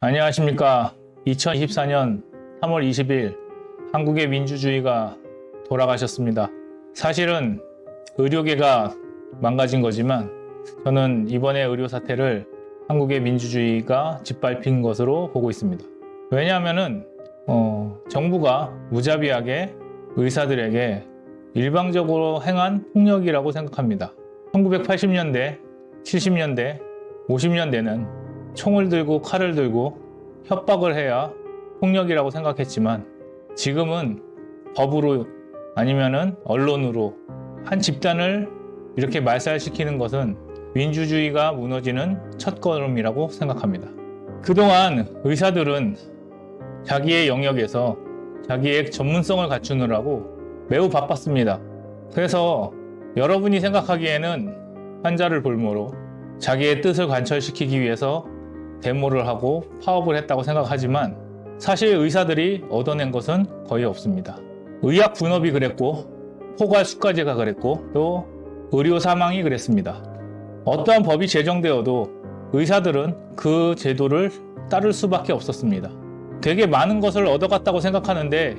안녕하십니까. 2024년 3월 20일 한국의 민주주의가 돌아가셨습니다. 사실은 의료계가 망가진 거지만 저는 이번에 의료 사태를 한국의 민주주의가 짓밟힌 것으로 보고 있습니다. 왜냐하면은 어, 정부가 무자비하게 의사들에게 일방적으로 행한 폭력이라고 생각합니다. 1980년대, 70년대, 50년대는 총을 들고 칼을 들고 협박을 해야 폭력이라고 생각했지만 지금은 법으로 아니면은 언론으로 한 집단을 이렇게 말살시키는 것은 민주주의가 무너지는 첫 걸음이라고 생각합니다. 그동안 의사들은 자기의 영역에서 자기의 전문성을 갖추느라고 매우 바빴습니다. 그래서 여러분이 생각하기에는 환자를 볼모로 자기의 뜻을 관철시키기 위해서 데모를 하고 파업을 했다고 생각하지만 사실 의사들이 얻어낸 것은 거의 없습니다. 의학 분업이 그랬고 포괄 수가제가 그랬고 또 의료 사망이 그랬습니다. 어떠한 법이 제정되어도 의사들은 그 제도를 따를 수밖에 없었습니다. 되게 많은 것을 얻어갔다고 생각하는데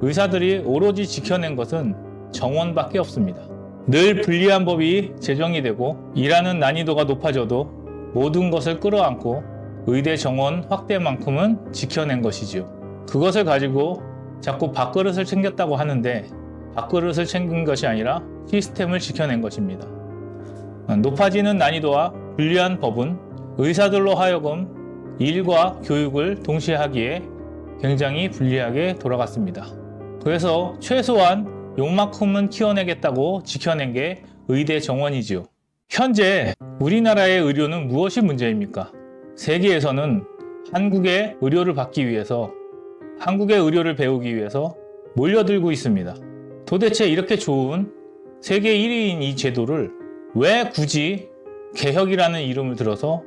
의사들이 오로지 지켜낸 것은 정원밖에 없습니다. 늘 불리한 법이 제정이 되고 일하는 난이도가 높아져도 모든 것을 끌어안고 의대 정원 확대만큼은 지켜낸 것이지요. 그것을 가지고 자꾸 밥그릇을 챙겼다고 하는데 밥그릇을 챙긴 것이 아니라 시스템을 지켜낸 것입니다. 높아지는 난이도와 불리한 법은 의사들로 하여금 일과 교육을 동시에 하기에 굉장히 불리하게 돌아갔습니다. 그래서 최소한 욕만큼은 키워내겠다고 지켜낸 게 의대 정원이지요. 현재 우리나라의 의료는 무엇이 문제입니까? 세계에서는 한국의 의료를 받기 위해서 한국의 의료를 배우기 위해서 몰려들고 있습니다. 도대체 이렇게 좋은 세계 1위인 이 제도를 왜 굳이 개혁이라는 이름을 들어서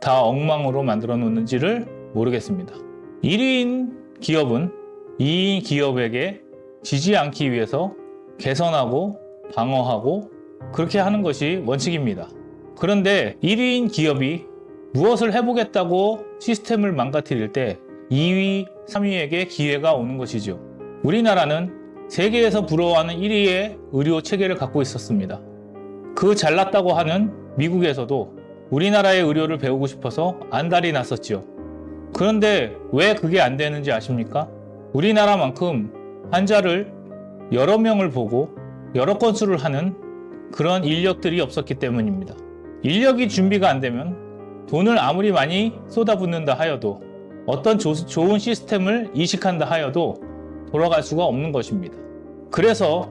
다 엉망으로 만들어 놓는지를 모르겠습니다. 1위인 기업은 2인 기업에게 지지 않기 위해서 개선하고 방어하고 그렇게 하는 것이 원칙입니다. 그런데 1위인 기업이 무엇을 해보겠다고 시스템을 망가뜨릴 때 2위, 3위에게 기회가 오는 것이죠. 우리나라는 세계에서 부러워하는 1위의 의료 체계를 갖고 있었습니다. 그 잘났다고 하는 미국에서도 우리나라의 의료를 배우고 싶어서 안달이 났었지요. 그런데 왜 그게 안 되는지 아십니까? 우리나라만큼 환자를 여러 명을 보고 여러 건수를 하는 그런 인력들이 없었기 때문입니다. 인력이 준비가 안 되면 돈을 아무리 많이 쏟아붓는다 하여도 어떤 조- 좋은 시스템을 이식한다 하여도 돌아갈 수가 없는 것입니다. 그래서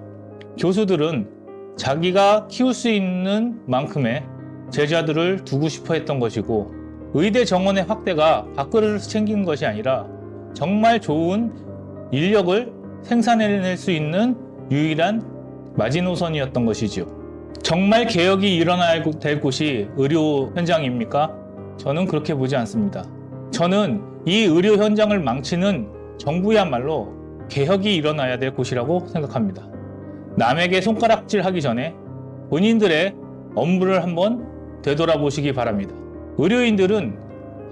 교수들은 자기가 키울 수 있는 만큼의 제자들을 두고 싶어 했던 것이고 의대 정원의 확대가 밥그릇을 챙기는 것이 아니라 정말 좋은 인력을 생산해낼 수 있는 유일한 마지노선이었던 것이지요. 정말 개혁이 일어나야 될 곳이 의료 현장입니까? 저는 그렇게 보지 않습니다. 저는 이 의료 현장을 망치는 정부야말로 개혁이 일어나야 될 곳이라고 생각합니다. 남에게 손가락질 하기 전에 본인들의 업무를 한번 되돌아보시기 바랍니다. 의료인들은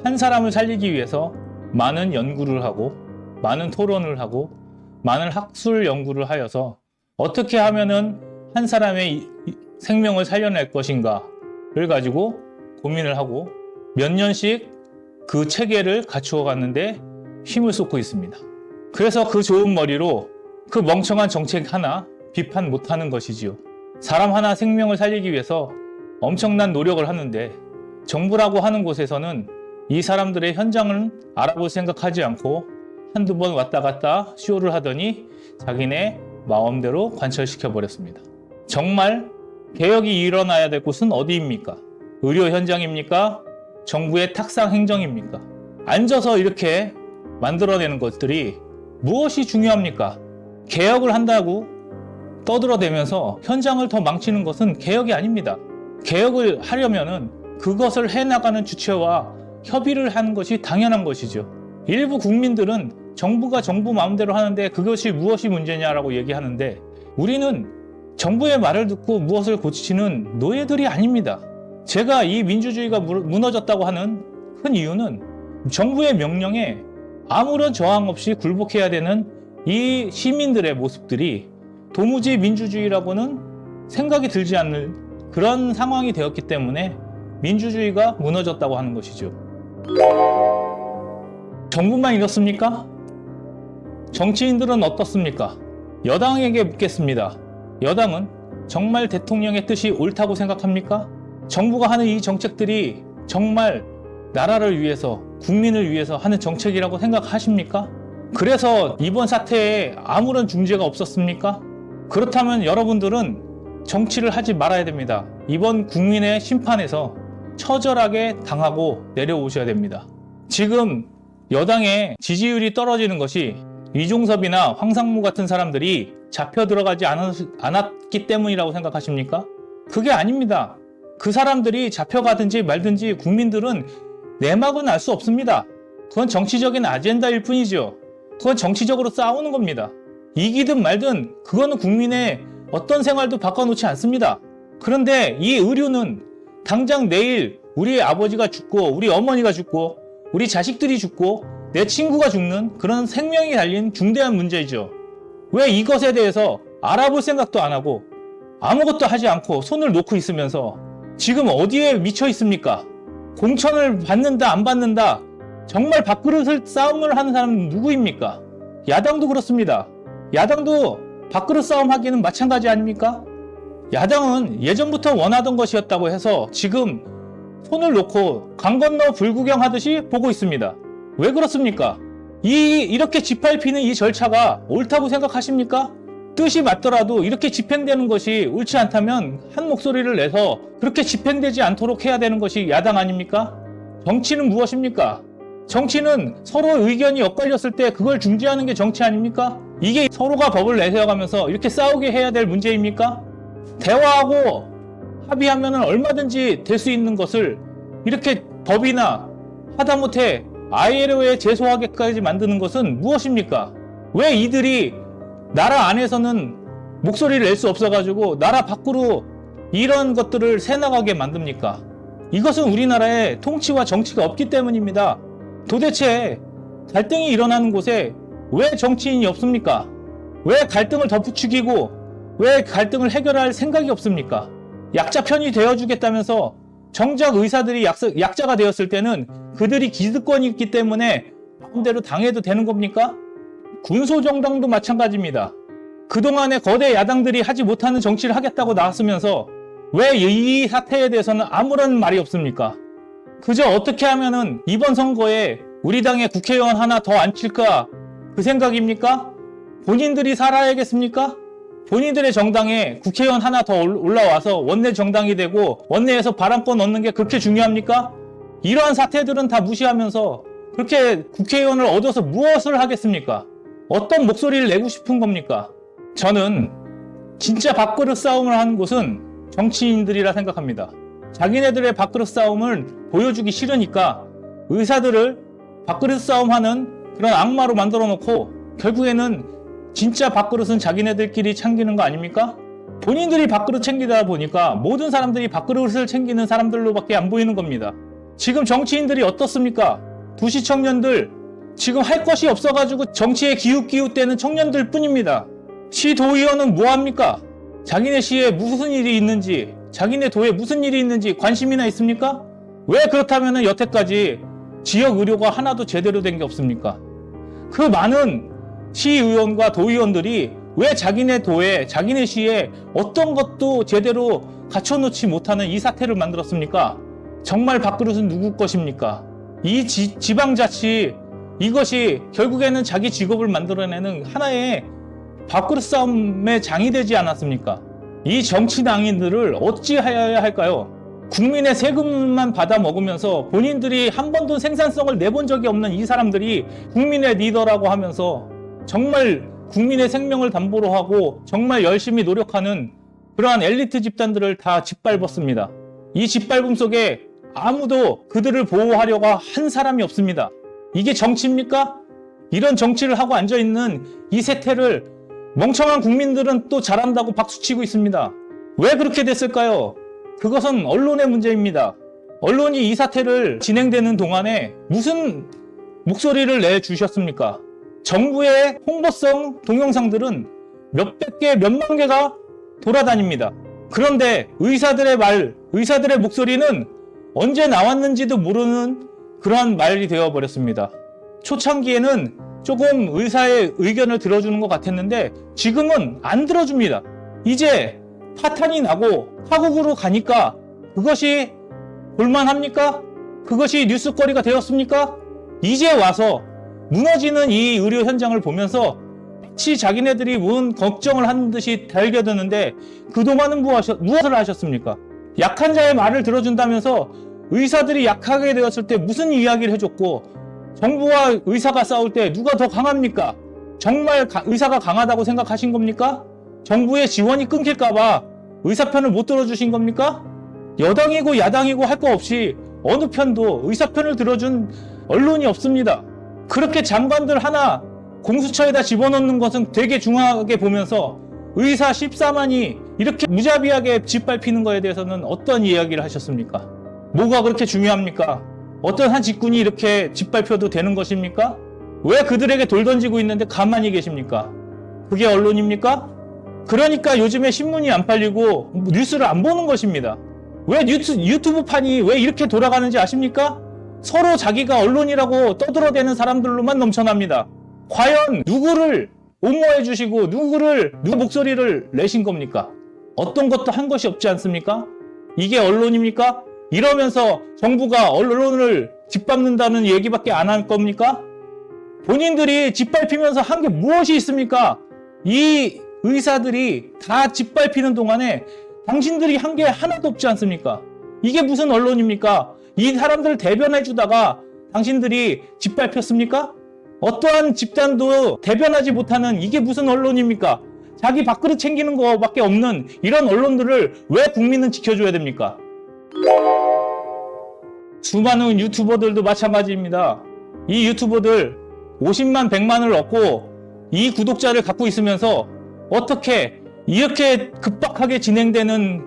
한 사람을 살리기 위해서 많은 연구를 하고 많은 토론을 하고 많은 학술 연구를 하여서 어떻게 하면은 한 사람의 생명을 살려낼 것인가를 가지고 고민을 하고 몇 년씩 그 체계를 갖추어 갔는데 힘을 쏟고 있습니다. 그래서 그 좋은 머리로 그 멍청한 정책 하나 비판 못하는 것이지요. 사람 하나 생명을 살리기 위해서 엄청난 노력을 하는데 정부라고 하는 곳에서는 이 사람들의 현장을 알아볼 생각하지 않고 한두 번 왔다 갔다 쇼를 하더니 자기네 마음대로 관철시켜 버렸습니다. 정말 개혁이 일어나야 될 곳은 어디입니까? 의료 현장입니까? 정부의 탁상 행정입니까? 앉아서 이렇게 만들어내는 것들이 무엇이 중요합니까? 개혁을 한다고 떠들어대면서 현장을 더 망치는 것은 개혁이 아닙니다. 개혁을 하려면은 그것을 해나가는 주체와 협의를 하는 것이 당연한 것이죠. 일부 국민들은 정부가 정부 마음대로 하는데 그것이 무엇이 문제냐라고 얘기하는데 우리는 정부의 말을 듣고 무엇을 고치는 노예들이 아닙니다. 제가 이 민주주의가 무- 무너졌다고 하는 큰 이유는 정부의 명령에 아무런 저항 없이 굴복해야 되는 이 시민들의 모습들이 도무지 민주주의라고는 생각이 들지 않는 그런 상황이 되었기 때문에 민주주의가 무너졌다고 하는 것이죠. 정부만 이렇습니까? 정치인들은 어떻습니까? 여당에게 묻겠습니다. 여당은 정말 대통령의 뜻이 옳다고 생각합니까? 정부가 하는 이 정책들이 정말 나라를 위해서, 국민을 위해서 하는 정책이라고 생각하십니까? 그래서 이번 사태에 아무런 중재가 없었습니까? 그렇다면 여러분들은 정치를 하지 말아야 됩니다. 이번 국민의 심판에서 처절하게 당하고 내려오셔야 됩니다. 지금 여당의 지지율이 떨어지는 것이 이종섭이나 황상무 같은 사람들이 잡혀 들어가지 않았, 않았기 때문이라고 생각하십니까? 그게 아닙니다. 그 사람들이 잡혀가든지 말든지 국민들은 내막은 알 수 없습니다. 그건 정치적인 아젠다일 뿐이죠. 그건 정치적으로 싸우는 겁니다. 이기든 말든 그거는 국민의 어떤 생활도 바꿔놓지 않습니다. 그런데 이 의료는 당장 내일 우리 아버지가 죽고 우리 어머니가 죽고 우리 자식들이 죽고 내 친구가 죽는 그런 생명이 달린 중대한 문제이죠. 왜 이것에 대해서 알아볼 생각도 안 하고 아무것도 하지 않고 손을 놓고 있으면서 지금 어디에 미쳐 있습니까? 공천을 받는다 안 받는다 정말 밥그릇을 싸움을 하는 사람은 누구입니까? 야당도 그렇습니다. 야당도 밥그릇 싸움 하기는 마찬가지 아닙니까? 야당은 예전부터 원하던 것이었다고 해서 지금 손을 놓고 강 건너 불구경 하듯이 보고 있습니다. 왜 그렇습니까? 이 이렇게 짓밟히는 이 절차가 옳다고 생각하십니까? 뜻이 맞더라도 이렇게 집행되는 것이 옳지 않다면 한 목소리를 내서 그렇게 집행되지 않도록 해야 되는 것이 야당 아닙니까? 정치는 무엇입니까? 정치는 서로 의견이 엇갈렸을 때 그걸 중재하는 게 정치 아닙니까? 이게 서로가 법을 내세워가면서 이렇게 싸우게 해야 될 문제입니까? 대화하고 합의하면 얼마든지 될 수 있는 것을 이렇게 법이나 하다못해 ILO에 제소하게까지 만드는 것은 무엇입니까? 왜 이들이 나라 안에서는 목소리를 낼 수 없어가지고 나라 밖으로 이런 것들을 새나가게 만듭니까? 이것은 우리나라에 통치와 정치가 없기 때문입니다. 도대체 갈등이 일어나는 곳에 왜 정치인이 없습니까? 왜 갈등을 덧붙이고 왜 갈등을 해결할 생각이 없습니까? 약자 편이 되어주겠다면서 정작 의사들이 약사, 약자가 되었을 때는 그들이 기득권이 있기 때문에 마음대로 당해도 되는 겁니까? 군소정당도 마찬가지입니다. 그동안에 거대 야당들이 하지 못하는 정치를 하겠다고 나왔으면서 왜 이 사태에 대해서는 아무런 말이 없습니까? 그저 어떻게 하면은 이번 선거에 우리 당의 국회의원 하나 더 앉힐까 그 생각입니까? 본인들이 살아야겠습니까? 본인들의 정당에 국회의원 하나 더 올라와서 원내 정당이 되고 원내에서 발언권 얻는 게 그렇게 중요합니까? 이러한 사태들은 다 무시하면서 그렇게 국회의원을 얻어서 무엇을 하겠습니까? 어떤 목소리를 내고 싶은 겁니까? 저는 진짜 밥그릇 싸움을 하는 곳은 정치인들이라 생각합니다. 자기네들의 밥그릇 싸움을 보여주기 싫으니까 의사들을 밥그릇 싸움하는 그런 악마로 만들어 놓고 결국에는 진짜 밥그릇은 자기네들끼리 챙기는 거 아닙니까? 본인들이 밥그릇 챙기다 보니까 모든 사람들이 밥그릇을 챙기는 사람들로밖에 안 보이는 겁니다. 지금 정치인들이 어떻습니까? 두시 청년들 지금 할 것이 없어가지고 정치에 기웃기웃대는 청년들 뿐입니다. 시 도의원은 뭐합니까? 자기네 시에 무슨 일이 있는지, 자기네 도에 무슨 일이 있는지 관심이나 있습니까? 왜 그렇다면 여태까지 지역 의료가 하나도 제대로 된 게 없습니까? 그 많은 시의원과 도의원들이 왜 자기네 도에, 자기네 시에 어떤 것도 제대로 갖춰놓지 못하는 이 사태를 만들었습니까? 정말 밥그릇은 누구 것입니까? 이 지, 지방자치, 이것이 결국에는 자기 직업을 만들어내는 하나의 밥그릇 싸움의 장이 되지 않았습니까? 이 정치 당인들을 어찌하여야 할까요? 국민의 세금만 받아 먹으면서 본인들이 한 번도 생산성을 내본 적이 없는 이 사람들이 국민의 리더라고 하면서 정말 국민의 생명을 담보로 하고 정말 열심히 노력하는 그러한 엘리트 집단들을 다 짓밟았습니다. 이 짓밟음 속에 아무도 그들을 보호하려고 한 사람이 없습니다. 이게 정치입니까? 이런 정치를 하고 앉아있는 이 세태를 멍청한 국민들은 또 잘한다고 박수치고 있습니다. 왜 그렇게 됐을까요? 그것은 언론의 문제입니다. 언론이 이 사태를 진행되는 동안에 무슨 목소리를 내주셨습니까? 정부의 홍보성 동영상들은 몇백 개, 몇만 개가 돌아다닙니다. 그런데 의사들의 말, 의사들의 목소리는 언제 나왔는지도 모르는 그러한 말이 되어버렸습니다. 초창기에는 조금 의사의 의견을 들어주는 것 같았는데 지금은 안 들어줍니다. 이제 파탄이 나고 파국으로 가니까 그것이 볼만합니까? 그것이 뉴스거리가 되었습니까? 이제 와서 무너지는 이 의료 현장을 보면서 마치 자기네들이 뭔 걱정을 하는 듯이 달겨드는데 그동안은 무엇, 무엇을 하셨습니까? 약한 자의 말을 들어준다면서 의사들이 약하게 되었을 때 무슨 이야기를 해줬고 정부와 의사가 싸울 때 누가 더 강합니까? 정말 가- 의사가 강하다고 생각하신 겁니까? 정부의 지원이 끊길까봐 의사 편을 못 들어주신 겁니까? 여당이고 야당이고 할 거 없이 어느 편도 의사 편을 들어준 언론이 없습니다. 그렇게 장관들 하나 공수처에다 집어넣는 것은 되게 중요하게 보면서 의사 14만이 이렇게 무자비하게 짓밟히는 거에 대해서는 어떤 이야기를 하셨습니까? 뭐가 그렇게 중요합니까? 어떤 한 직군이 이렇게 짓밟혀도 되는 것입니까? 왜 그들에게 돌 던지고 있는데 가만히 계십니까? 그게 언론입니까? 그러니까 요즘에 신문이 안 팔리고 뉴스를 안 보는 것입니다. 왜 뉴스, 유튜브 판이 왜 이렇게 돌아가는지 아십니까? 서로 자기가 언론이라고 떠들어대는 사람들로만 넘쳐납니다. 과연 누구를 옹호해 주시고 누구를 누구 목소리를 내신 겁니까? 어떤 것도 한 것이 없지 않습니까? 이게 언론입니까? 이러면서 정부가 언론을 짓밟는다는 얘기밖에 안 할 겁니까? 본인들이 짓밟히면서 한 게 무엇이 있습니까? 이 의사들이 다 짓밟히는 동안에 당신들이 한 게 하나도 없지 않습니까? 이게 무슨 언론입니까? 이 사람들을 대변해 주다가 당신들이 짓밟혔습니까? 어떠한 집단도 대변하지 못하는 이게 무슨 언론입니까? 자기 밥그릇 챙기는 거밖에 없는 이런 언론들을 왜 국민은 지켜줘야 됩니까? 수많은 유튜버들도 마찬가지입니다. 이 유튜버들 50만, 100만을 얻고 이 구독자를 갖고 있으면서 어떻게 이렇게 급박하게 진행되는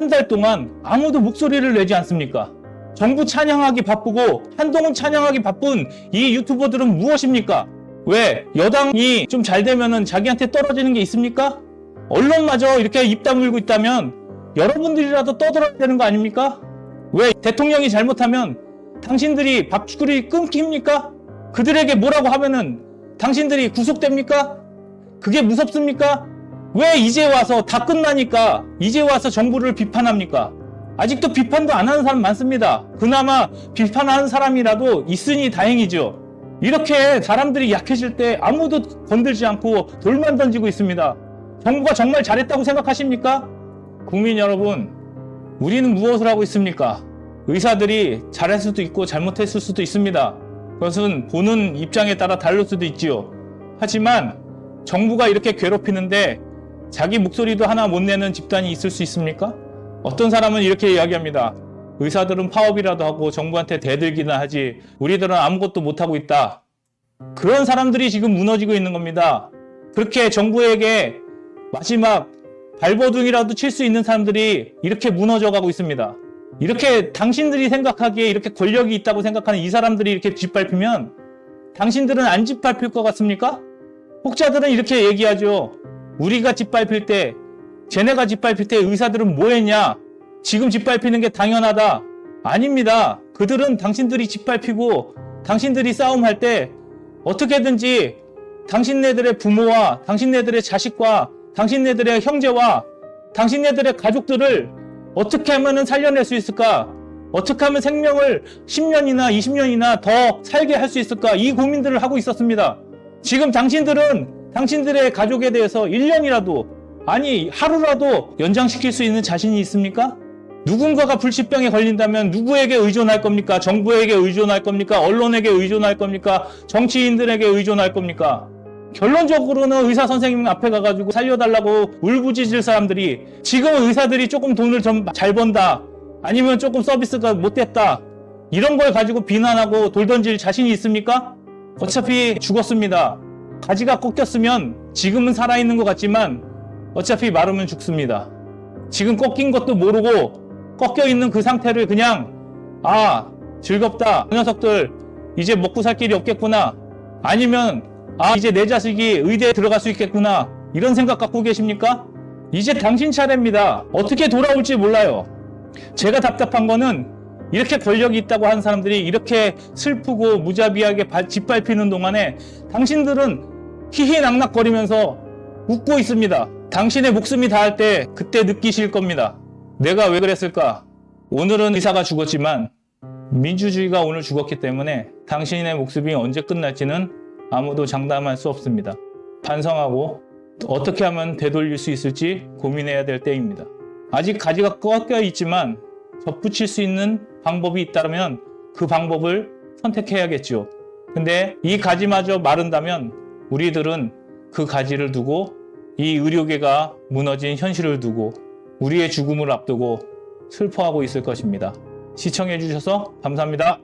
한 달 동안 아무도 목소리를 내지 않습니까? 정부 찬양하기 바쁘고 한동훈 찬양하기 바쁜 이 유튜버들은 무엇입니까? 왜 여당이 좀 잘 되면은 자기한테 떨어지는 게 있습니까? 언론마저 이렇게 입 다물고 있다면 여러분들이라도 떠들어야 되는 거 아닙니까? 왜 대통령이 잘못하면 당신들이 밥줄이 끊깁니까? 그들에게 뭐라고 하면은 당신들이 구속됩니까? 그게 무섭습니까? 왜 이제 와서 다 끝나니까 이제 와서 정부를 비판합니까? 아직도 비판도 안 하는 사람 많습니다. 그나마 비판하는 사람이라도 있으니 다행이죠. 이렇게 사람들이 약해질 때 아무도 건들지 않고 돌만 던지고 있습니다. 정부가 정말 잘했다고 생각하십니까? 국민 여러분, 우리는 무엇을 하고 있습니까? 의사들이 잘할 수도 있고 잘못했을 수도 있습니다. 그것은 보는 입장에 따라 다를 수도 있지요. 하지만 정부가 이렇게 괴롭히는데 자기 목소리도 하나 못 내는 집단이 있을 수 있습니까? 어떤 사람은 이렇게 이야기합니다. 의사들은 파업이라도 하고 정부한테 대들기나 하지 우리들은 아무것도 못하고 있다. 그런 사람들이 지금 무너지고 있는 겁니다. 그렇게 정부에게 마지막 발버둥이라도 칠 수 있는 사람들이 이렇게 무너져 가고 있습니다. 이렇게 당신들이 생각하기에 이렇게 권력이 있다고 생각하는 이 사람들이 이렇게 짓밟히면 당신들은 안 짓밟힐 것 같습니까? 혹자들은 이렇게 얘기하죠. 우리가 짓밟힐 때, 쟤네가 짓밟힐 때 의사들은 뭐 했냐? 지금 짓밟히는 게 당연하다. 아닙니다. 그들은 당신들이 짓밟히고 당신들이 싸움할 때 어떻게든지 당신네들의 부모와 당신네들의 자식과 당신네들의 형제와 당신네들의 가족들을 어떻게 하면 살려낼 수 있을까? 어떻게 하면 생명을 10년이나 20년이나 더 살게 할 수 있을까? 이 고민들을 하고 있었습니다. 지금 당신들은 당신들의 가족에 대해서 1년이라도, 아니, 하루라도 연장시킬 수 있는 자신이 있습니까? 누군가가 불치병에 걸린다면 누구에게 의존할 겁니까? 정부에게 의존할 겁니까? 언론에게 의존할 겁니까? 정치인들에게 의존할 겁니까? 결론적으로는 의사 선생님 앞에 가가지고 살려달라고 울부짖을 사람들이 지금 의사들이 조금 돈을 좀 잘 번다 아니면 조금 서비스가 못됐다 이런 걸 가지고 비난하고 돌 던질 자신이 있습니까? 어차피 죽었습니다. 가지가 꺾였으면 지금은 살아있는 것 같지만 어차피 마르면 죽습니다. 지금 꺾인 것도 모르고 꺾여 있는 그 상태를 그냥 아, 즐겁다. 그 녀석들 이제 먹고 살 길이 없겠구나. 아니면 아, 이제 내 자식이 의대에 들어갈 수 있겠구나. 이런 생각 갖고 계십니까? 이제 당신 차례입니다. 어떻게 돌아올지 몰라요. 제가 답답한 거는 이렇게 권력이 있다고 하는 사람들이 이렇게 슬프고 무자비하게 발- 짓밟히는 동안에 당신들은 희희낙낙거리면서 웃고 있습니다. 당신의 목숨이 닿을 때 그때 느끼실 겁니다. 내가 왜 그랬을까? 오늘은 의사가 죽었지만 민주주의가 오늘 죽었기 때문에 당신의 목숨이 언제 끝날지는 아무도 장담할 수 없습니다. 반성하고 어떻게 하면 되돌릴 수 있을지 고민해야 될 때입니다. 아직 가지가 꺾여 있지만 접붙일 수 있는 방법이 있다면 그 방법을 선택해야겠죠. 근데 이 가지마저 마른다면 우리들은 그 가지를 두고 이 의료계가 무너진 현실을 두고 우리의 죽음을 앞두고 슬퍼하고 있을 것입니다. 시청해주셔서 감사합니다.